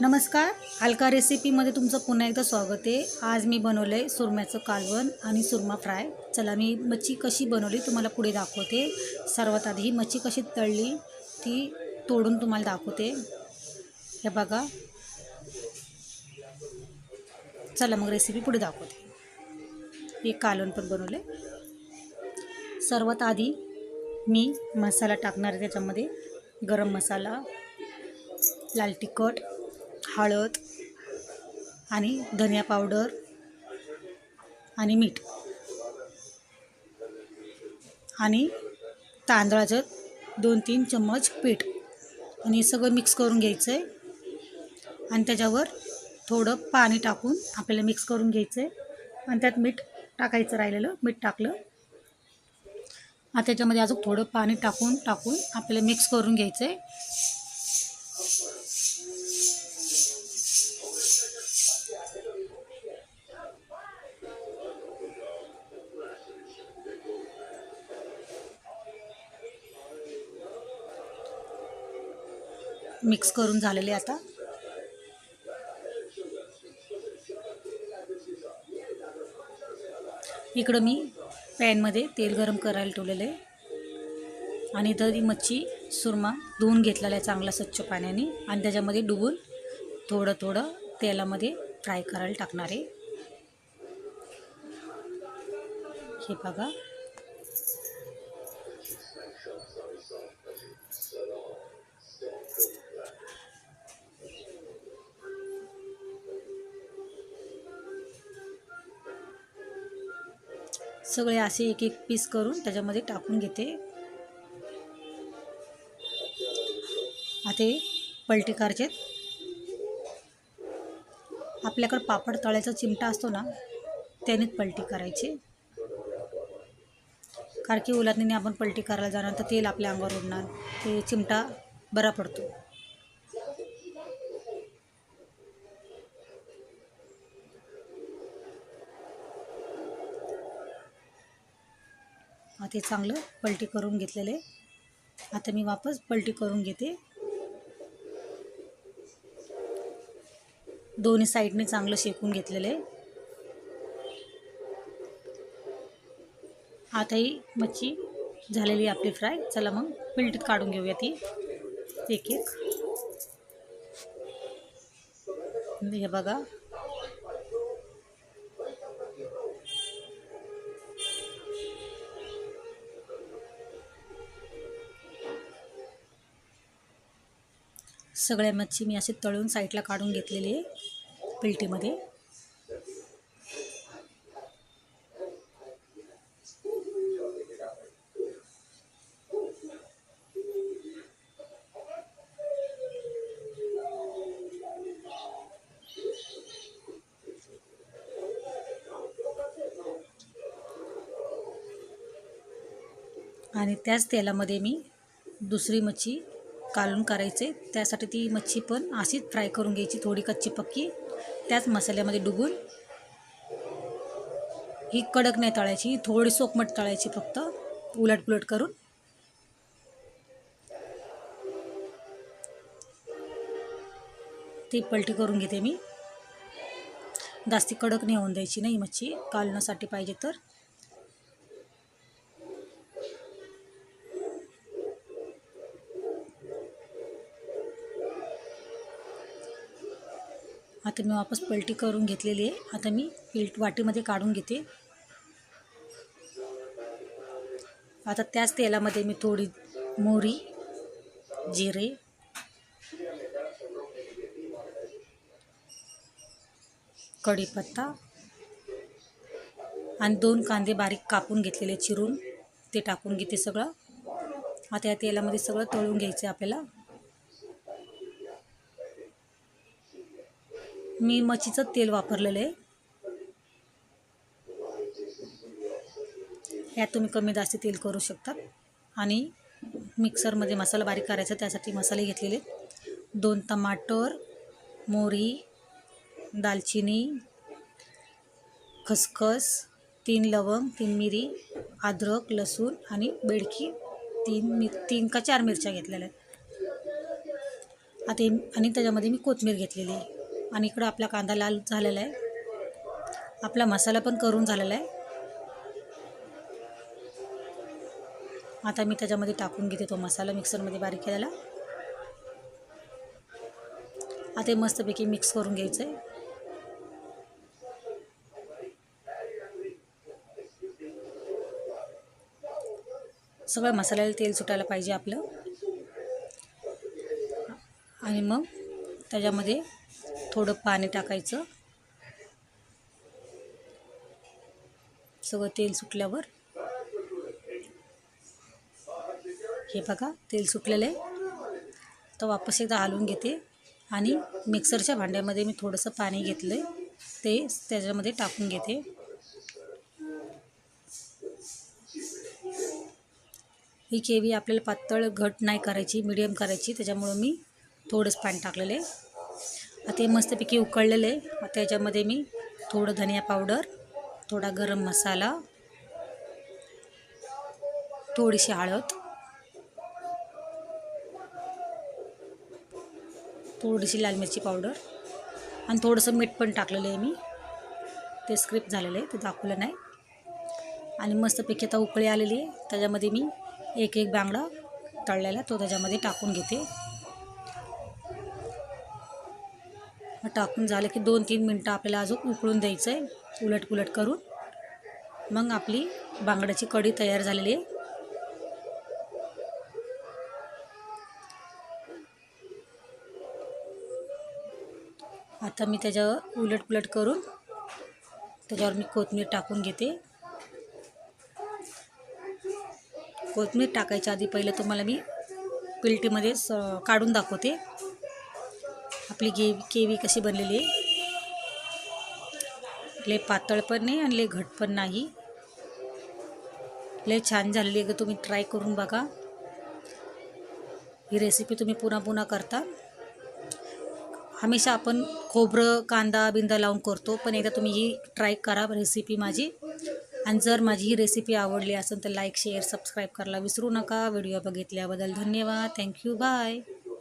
नमस्कार. हलका रेसिपीमध्ये तुमचं पुन्हा एकदा स्वागत आहे. आज मी बनवलं आहे सुरम्याचं कालवण आणि सुरमा फ्राय. चला मी मच्छी कशी बनवली तुम्हाला पुढे दाखवते. सर्वात आधी ही मच्छी कशी तळली ती तोडून तुम्हाला दाखवते. हे बघा. चला मग रेसिपी पुढे दाखवते. हे कालवण पण बनवले सर्वात आधी मी मसाला टाकणार आहे त्याच्यामध्ये. गरम मसाला लाल तिखट हळद आणि धनिया पावडर आणि मीठ आणि तांदळाचं दोन तीन चम्मच पीठ. आणि हे सगळं मिक्स करून घ्यायचं आहे आणि त्याच्यावर थोडं पाणी टाकून आपल्याला मिक्स करून घ्यायचं आहे आणि त्यात मीठ टाकायचं राहिलेलं मीठ टाकलं. आणि त्याच्यामध्ये अजून थोडं पाणी टाकून टाकून आपल्याला मिक्स करून घ्यायचं आहे मिक्स करून झालेले आता. इकडं मी पॅनमध्ये तेल गरम करायला ठेवलेलं आहे. आणि इथं ती मच्छी सुरमा धुवून घेतलेला आहे चांगला स्वच्छ पाण्याने. आणि त्याच्यामध्ये डुबून थोडं थोडं तेलामध्ये फ्राय करायला टाकणार आहे. हे बघा. सगळे असे एक एक पीस करून त्याच्यामध्ये टाकून घेते. आता पलटी करायचे आपल्याकडं पापड तळ्याचा चिमटा असतो ना त्यानेच पलटी करायची. कारण की उलातनीने आपण पलटी करायला जाणार तर तेल आपल्या अंगावर उडणार. ते चिमटा बरा पडतो. आता चांगलं पलटी करून घेतलेलं आहे. आता मी वापस पलटी करून घेते. दोन्ही साईडने चांगलं शेकून घेतलेलं आहे. आता ही मच्छी झालेली आपली फ्राय. चला मग पिलटीत काढून घेऊया ती. एक एक हे बघा. सगळ्या मच्छी मी असे तळून साईडला काढून घेतलेली आहे पिलटीमध्ये. आणि त्याच तेलामध्ये मी दुसरी मच्छी कालून करायचे. त्यासाठी ती मच्छी पण अशीच फ्राय करून घ्यायची थोडी कच्ची पक्की. त्याच मसाल्यामध्ये डुबून ही कडक नाही तळायची थोडी सोकमट तळायची फक्त. उलट पुलट करून. ती पलटी करून घेते मी. जास्ती कडक नाही होऊन द्यायची नाही मच्छी. कालण्यासाठी पाहिजे तर. आता मी वापस पलटी करून घेतलेली आहे. आता मी पिल्ट वाटीमध्ये काढून घेते. आता त्याच तेलामध्ये मी थोडी मोहरी जिरे कढीपत्ता आणि दोन कांदे बारीक कापून घेतलेले चिरून ते टाकून घेते सगळं. आता या तेलामध्ये सगळं तळून घ्यायचं आहे आपल्याला. मी मच्छीचं तेल वापरलेलं आहे. यात तुम्ही कमी जास्त तेल करू शकता. आणि मिक्सरमध्ये मसाला बारीक करायचा त्यासाठी मसाले घेतलेले दोन टमाटर मोहरी दालचिनी खसखस तीन लवंग तीन मिरी अद्रक लसूण आणि बेडकी. तीन मिर तीन का चार मिरच्या घेतलेल्या आहेत. आता आणि त्याच्यामध्ये मी कोथमीर घेतलेली आहे. आणि इकडं आपला कांदा लाल झालेला आहे. आपला मसाला पण करून झालेला आहे. आता मी त्याच्यामध्ये टाकून घेते तो मसाला मिक्सरमध्ये बारीक केलेला. आता हे मस्तपैकी मिक्स करून घ्यायचं आहे. सगळं मसाल्याला तेल सुटायला पाहिजे आपलं. आणि मग त्याच्यामध्ये थोडं पाणी टाकायचं. सगळं तेल सुटल्यावर. हे बघा तेल सुटलेलं आहे. तर वापस एकदा हलवून घेते. आणि मिक्सरच्या भांड्यामध्ये मी थोडंसं पाणी घेतलं आहे ते त्याच्यामध्ये टाकून घेते. ही केवी आपल्याला पातळ घट नाही करायची मीडियम करायची. त्याच्यामुळं मी थोडंच पाणी टाकलेलं आहे. आता हे मस्तपैकी उकळलेलं. आहे आता त्याच्यामध्ये मी थोडं धनिया पावडर थोडा गरम मसाला थोडीशी हळद थोडीशी लाल मिरची पावडर आणि थोडंसं मीठ पण टाकलेलं आहे मी. ते स्क्रिप्ट झालेलं आहे ते दाखवलं नाही. आणि मस्तपैकी आता उकळी आलेली आहे. त्याच्यामध्ये मी एक एक बांगडा तळलेला तो त्याच्यामध्ये टाकून घेते मग टाकून झालं की दोन तीन मिनटं आपल्याला अजून उकळून द्यायचं आहे उलट पुलट करून. मग आपली बांगड्याची कढी तयार झालेली आहे. आता मी त्याच्यावर उलट पुलट करून त्याच्यावर मी कोथमीर टाकून घेते. कोथमीर टाकायच्या आधी पहिलं तुम्हाला मी पिलटीमध्ये स काढून दाखवते. आपली गेवी केवी कशी बनलेली आहे? लय पातळ पण नाही आणि लय घट पण नाही. लय छान झालेली आहे तुम्ही ट्राय करून बघा. ही रेसिपी तुम्ही पुन्हा पुन्हा करता. हमेशा आपण खोबरं कांदा बिंदा लावून करतो पण एकदा तुम्ही ही ट्राय करा रेसिपी माझी. आणि जर माझी ही रेसिपी आवडली असेल तर लाईक शेअर सबस्क्राईब करायला विसरू नका. व्हिडिओ बघितल्याबद्दल धन्यवाद. Thank you bye